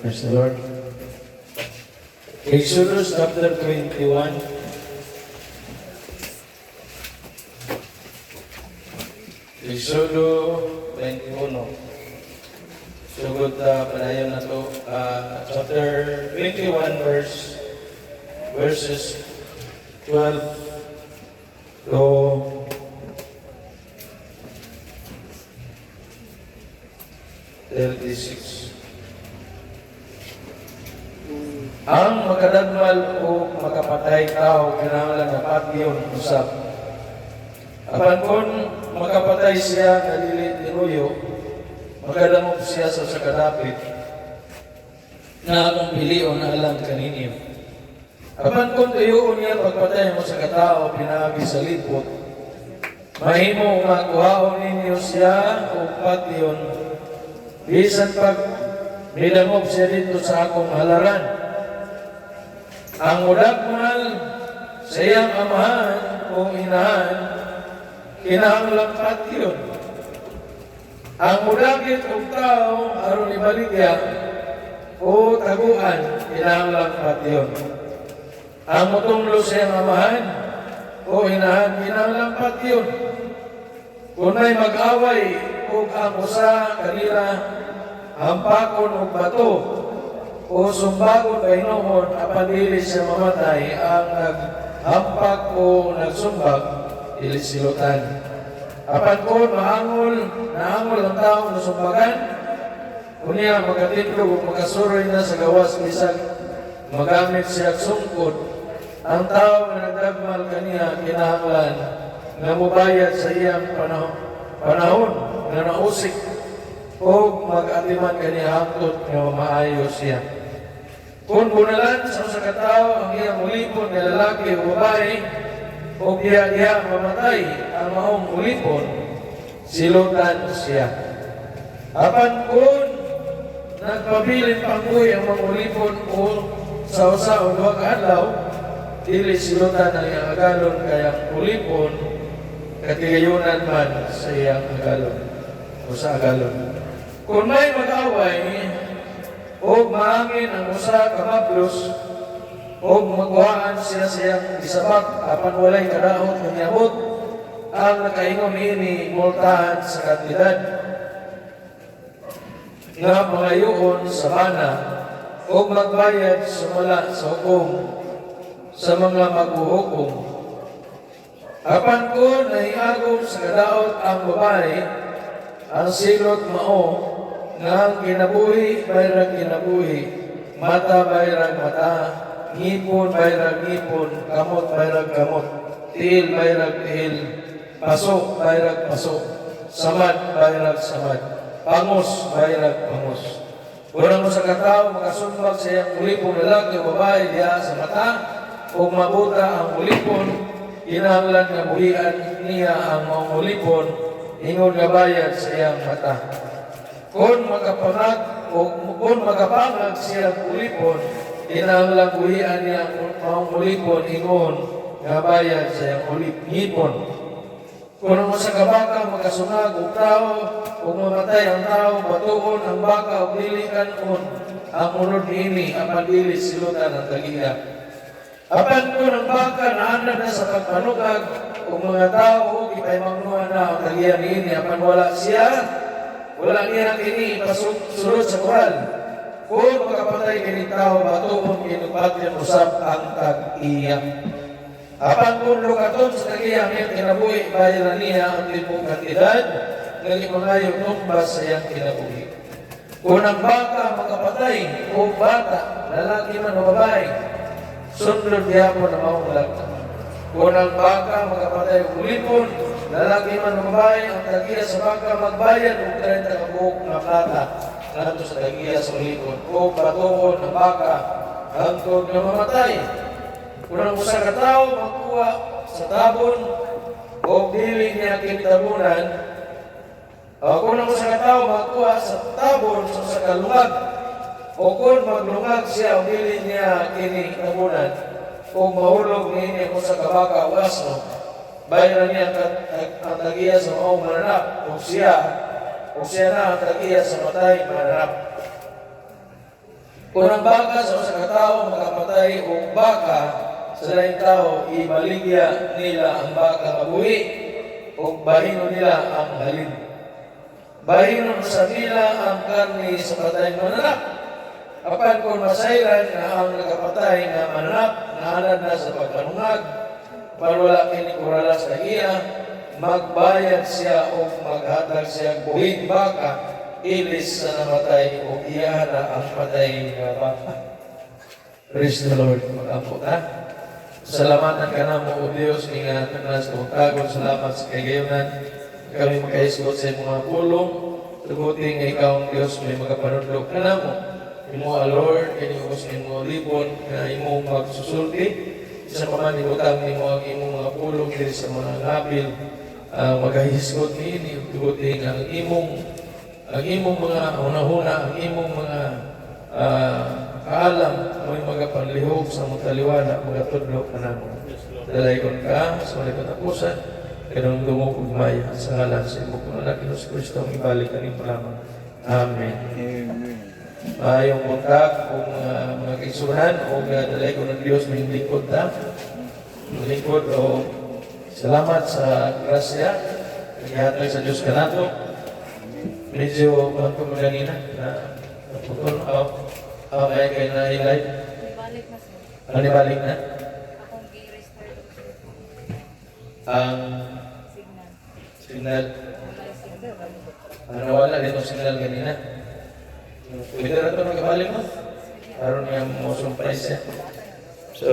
Praise the Lord. Exodus chapter 21. Exodo 21. Sugod na panayon na to. ah, chapter 21 verse verses 12 to 36. Ang makadagmal o makapatay tao kinahanglan na patyon usap. Apan kung makapatay siya nga dili tinuyo, makadamog siya sa sakadapit na akong pilion na alam kaninyo. Apan kung tuyoon niya pagpatay mo sa katao pinaagi sa lipot, mahimo makuhaon ninyo siya o patyon bisan pag nilangob siya dito sa akong halaran. Ang udagmal sa iyang amahan o inahan, kinahanglang patyon. Ang mudagit og tao aron ibaligya o taguan, kinahanglang patyon. Ang mutunglo sa iyang amahan o inahan, kinahanglang patyon. Kung may mag-away o ang usa kanila hampakon og bato o sumbagon kay noon apan dili siya mamatay ang naghampak o nagsumbag dili silutan. Apan kung maangol, naangol ang tao na sumbagan, kunya magkatindog o magkasuroy na sa gawas bisag magamit siya sungkod, ang tao na nagdagmal kaniya kinahanglan na mubayad sa iyang panahon, panahon na nausik o mag-atiman kaniya hangtod nga maayo siya. Kung bunalan sa usa ka tawo ang iyang ulipon nga lalaki o babae, o diya-diya mamatay ang maong ulipon, silutan siya. Apan kung nagpabilin panguy ang mga ulipon o sa usa o duha ka adlaw, dili silutan ang iyang agalon kaya ulipon katigayunan man sa iyang agalon o sa agalon. Kung may mag-away, o maangin ang usa ka mablos. O magwaan siya siyang isabak apan walay kadaot nga niabot ang nakaingon ini multahan sa kantidad nga mangayoon sa bana o magbayad sumala sa hukom sa mga maghuhukom. Apan ko naiagom sa kadaot ang babae ang silot mao nga ang kinabuhi bayrang kinabuhi, mata bayrang mata, ngipon bayrang ngipon, kamot bayrang kamot, tiil bayrang tiil, pasok bayrang pasok, samad bayrang samad, pangos bayrang pangos. Unang mo sa katao, makasumbag sa iyang ulipong lalaki o babae diya sa mata, o mabuta ang ulipon, kinahanglan nga buhian niya ang mga ulipon, ingon nga bayad sa iyang mata kung magkapanag o kung magkapangag siya ulipon, kinahanglang buhian niya ang ulipon ingon nga bayad sa iyang ulipon. Kung mo sa kabaka magkasunag og tao o mamatay ang tao, batuon ang baka o dili kanon ang unod niini apan dili silutan ang tagiya. Apan kung ang baka naanad na sa pagpanugag o mga tao, ipay mangnuhan na ang tagiya niini apan wala siya, wala niya kini pasulod sa kural. Kung makapatay kini tao, batuon kinupag yan usap ang tag-iya. Apan kung lukaton sa tag-iya, ang kinabuhi, bayan na niya ang limong kantidad, ng imangayo tumbas sa iyang kinabuhi. Kung ang baka makapatay, o bata, lalaki man o babae, sunod niya mo na maong lagta. Kung ang baka magkapatay o ulipon, lalaki man o babae, ang tagiya sa baka magbayad o 30 kabuok na plata nato sa tagiya sa ulipon. O patuon ng baka, hangtod na mamatay. Kung ang usa ka tao magkuha sa tabon, o dili niya kintabunan, o kung ang usa ka tao magkuha sa tabon sa usa ka lungag, o kung maglungag siya o dili niya kini tabunan, kung mahulog niya kung sa kabaka o asno, bayaran niya ang, tagiya sa maong mananap, o siya, o siya na ang tagiya sa matay mananap. Kung ang baka sa usa ka tawo makapatay o baka sa laing tao, ibaligya nila ang baka kabuhi o bahino nila ang halin. Bahino sa nila ang karni sa patay mananap. Apan kung masayran na ang nakapatay nga mananap, naanad na sa pagkanungag, wala kini kurala sa iya, magbayad siya o maghatag siya buhing baka, ilis sa namatay o iya na ang patay nga baka. Praise the Lord, mag-apo ta. Salamatan ka na mo, O Diyos, nga kanas kong tagong salamat sa kagayonan. Kami makaisgot sa mga pulong. Tuguti nga ikaw ang Diyos may magapanudlog ka na mo. Imo Lord, kiniugos imo libon na imo magsusulti. Isa pa man ibutang nimo ang imong mga pulong diri sa mga labil. Uh, magahisgot niini tuguti nga ang imong ang imong mga hunahuna, ang imong mga ah, kaalam, may mga panlihog sa mga taliwana, mga tudlo na mo. Dalayon ka sa mga katapusan, kanong dumukog maya sa ngalan sa imong anak ni Kristo ang ibalik ka rin lamang. Amen. Mayong buntag kung uh, mga kaisuran o uh, dalay ko ng Diyos may lingkod ta. Lingkod o salamat sa grasya. Ihatag sa Diyos ka nato. Medyo manto mo ganina na naputol o o kaya kayo na i-live. Balik na. Ano na? Ang signal. signal. Ano wala dito signal ganina. Ito magkabalik mo. Karoon nga mo surprise siya. So,